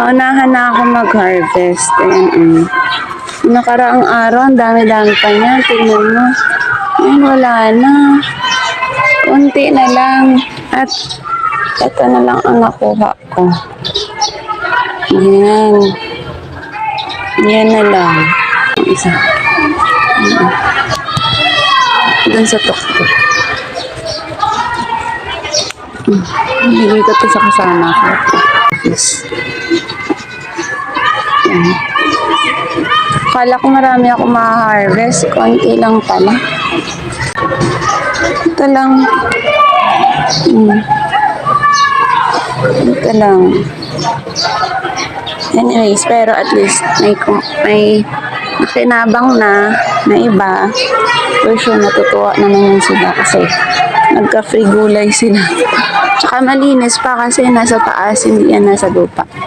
Naunahan na ako mag-harvest. Ayan. Nakaraang araw, ang dami-dami pa niya. Tingnan mo. Ayun, wala na. Unti na lang. At ito na lang ang nakuha ko. Ayan. Yan na lang. Ang Isa. Mm. Doon sa tuktok. Bigay ko to sa kasama ko. Yes. Yan. Kala ko marami ako ma-harvest. Konti lang pala. Ito lang. Mm. Ito lang. Anyways, pero at least may may kinabang na na iba. For sure, natutuwa naman yun sila kasi nagka-free gulay sila. Tsaka malinis pa kasi nasa taas, hindi yan nasa lupa.